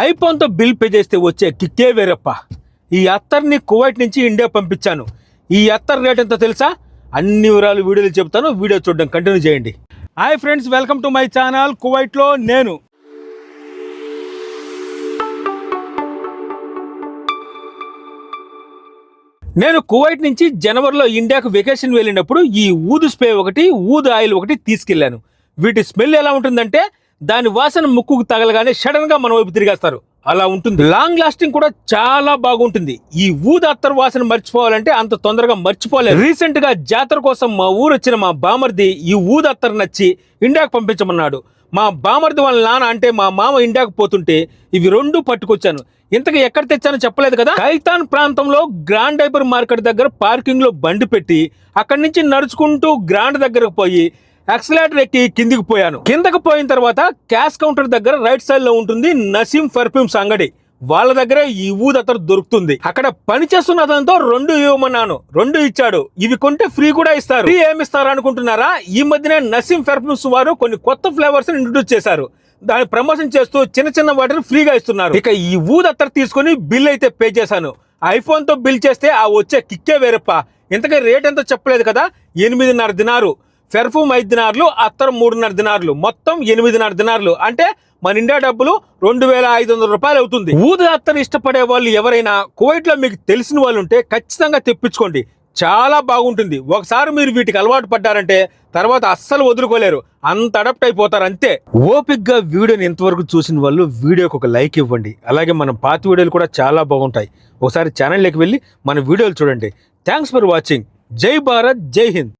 ఐఫోన్తో bill pay చేస్తే వచ్చే కిక్కే వేరప్ప. ఈ అత్తర్ని కువైట్ నుంచి ఇండియా పంపించాను. ఈ అత్తర్ రేట్ ఎంతో తెలుసా? అన్ని వివరాలు వీడియోలు చెప్తాను. వీడియో చూడడం కంటిన్యూ చేయండి. Hi friends welcome to my channel కువైట్లో నేను. నేను కువైట్ నుంచి జనవరిలో ఇండియాకు వెకేషన్ వెళ్ళినప్పుడు ఈ ఊదు స్ప్రే ఒకటి ఊదు ఆయిల్ ఒకటి తీసుకెళ్ళాను వీటి స్మెల్ ఎలా ఉంటుందంటే దాని వాసన ముక్కుకు తగలగానే సడన్గా మన వైపు తిరిగేస్తారు. అలా ఉంటుంది. లాంగ్ లాస్టింగ్ కూడా చాలా బాగుంటుంది. ఈ ఊదు అత్తర్ వాసన మర్చిపోవాలంటే అంత తొందరగా మర్చిపోలేదు రీసెంట్గా జాతర కోసం మా ఊరు వచ్చిన మా బామర్ది ఈ ఊదు అత్తర్ నచ్చి ఇండియాకు పంపించమన్నాడు. మా బామర్ది వాళ్ళ నాన్న అంటే మా మామ ఇండియాకు పోతుంటే ఇవి రెండు పట్టుకొచ్చాను. ఇంతకు ఎక్కడ తెచ్చానో చెప్పలేదు కదా? కైతాన్ ప్రాంతంలో గ్రాండ్ డైపర్ మార్కెట్ దగ్గర పార్కింగ్లో బండి పెట్టి అక్కడి నుంచి నడుచుకుంటూ గ్రాండ్ దగ్గరకు పోయి యాక్సిలేటర్ ఎక్కి కిందికి పోయాను. కిందకి పోయిన తర్వాత క్యాష్ కౌంటర్ దగ్గర రైట్ సైడ్లో ఉంటుంది నసీం పర్ఫ్యూమ్స్ అంగడి వాళ్ళ దగ్గర ఈ ఊదు అతను దొరుకుతుంది. అక్కడ పని చేస్తున్న అతనితో రెండు ఇవ్వమన్నాను. రెండు ఇచ్చాడు. ఇవి కొంటే ఫ్రీ కూడా ఇస్తారు. ఫ్రీ ఏమి ఇస్తారు అనుకుంటున్నారా? ఈ మధ్యనే నసీం ఫెర్ఫ్యూమ్స్ వారు కొన్ని కొత్త ఫ్లేవర్స్ ఇంట్రొడ్యూస్ చేశారు. దాని ప్రమోషన్ చేస్తూ చిన్న చిన్న వాటిని ఫ్రీగా ఇస్తున్నారు. ఇక ఈ ఊదు అత్తర్ తీసుకొని బిల్ అయితే పే చేశాను. ఐఫోన్తో బిల్ చేస్తే ఆ వచ్చే కిక్కే వేరప్ప. ఇంతకీ రేట్ ఎంతో చెప్పలేదు కదా? ఎనిమిదిన్నర దినారు. ఫెర్ఫూమ్ ఐదు దినార్లు అత్తర్ మూడున్నర దినార్లు మొత్తం ఎనిమిదిన్నర దినార్లు. అంటే మన ఇండియా డబ్బులు రెండు వేల ఐదు వందల రూపాయలు అవుతుంది. ఊదు అత్తరు ఇష్టపడే వాళ్ళు ఎవరైనా కువైట్లో మీకు తెలిసిన వాళ్ళు ఉంటే ఖచ్చితంగా తెప్పించుకోండి. చాలా బాగుంటుంది. ఒకసారి మీరు వీటికి అలవాటు పడ్డారంటే తర్వాత అస్సలు వదులుకోలేరు. అంత అడప్ట్ అయిపోతారు అంతే. ఓపిక్గా వీడియోని ఇంతవరకు చూసిన వాళ్ళు వీడియోకి ఒక లైక్ ఇవ్వండి. అలాగే మన పాత వీడియోలు కూడా చాలా బాగుంటాయి. ఒకసారి ఛానల్లోకి వెళ్ళి మన వీడియోలు చూడండి. Thanks for watching. జై భారత్ జై హింద్.